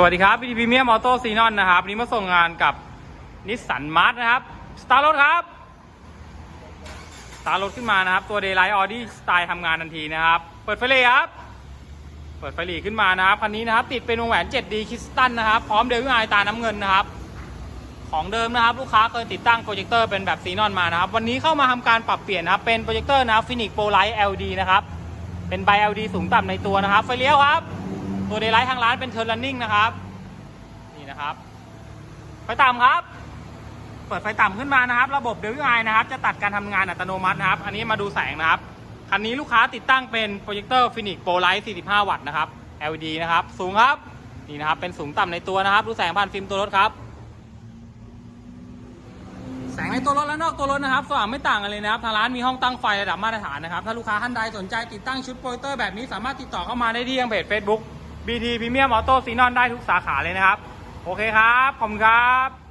สวัสดีครับ BD Premium Auto s e n o n นะครับวันนี้มาส่งงานกับนิสสันมาร์ทนะครับสตาร์รถครับสตาร์รถขึ้นมานะครับ ตัว Daylight Audi สไตล์ทำงานทันทีนะครับ เปิดไฟเลยครับ เปิดไฟหลีขึ้นมานะครับคันนี้นะครับ ติดเป็นวงแหวน 7D คริสตัลนะครับ พร้อมเดวิไอตาน้ำเงินนะครับ ของเดิมนะครับ ลูกค้าเคยติดตั้งโปรเจคเตอร์เป็นแบบซีนอนมานะครับ วันนี้เข้ามาทำการปรับเปลี่ยนนะครับ เป็นโปรเจคเตอร์นะครับฟินิกโปรไลท์ LD นะครับ เป็นใบ LD สูงต่ำในตัวนะครับ ไฟเลี้ยวครับ ตัวเดย์ไลท์ทางร้านเป็นเทอร์ลันนิ่งนะครับ นี่นะครับ ไฟต่ำครับ เปิดไฟต่ำขึ้นมานะครับ ระบบเดวิไอนะครับ จะตัดการทำงานอัตโนมัตินะครับ อันนี้มาดูแสงนะครับ คันนี้ลูกค้าติดตั้งเป็นโปรเจคเตอร์ฟินิกโปรไลท์45 วัตต์นะครับ LED นะครับ สูงครับ นี่นะครับ เป็นสูงต่ำในตัวนะครับ ดูแสงผ่านฟิล์มตัวรถครับแสงในตัวรถและนอกตัวรถนะครับสว่างไม่ต่างกันเลยนะครับทางร้านมีห้องตั้งไฟระดับมาตรฐานนะครับ ถ้าลูกค้าท่านใดสนใจติดตั้งชุดโปรเจคเตอร์แบบนี้สามารถติดต่อเข้ามาได้ที่ยังเพจ Facebook BT Premium Auto ซีนอนได้ทุกสาขาเลยนะครับ โอเคครับ ขอบคุณครับ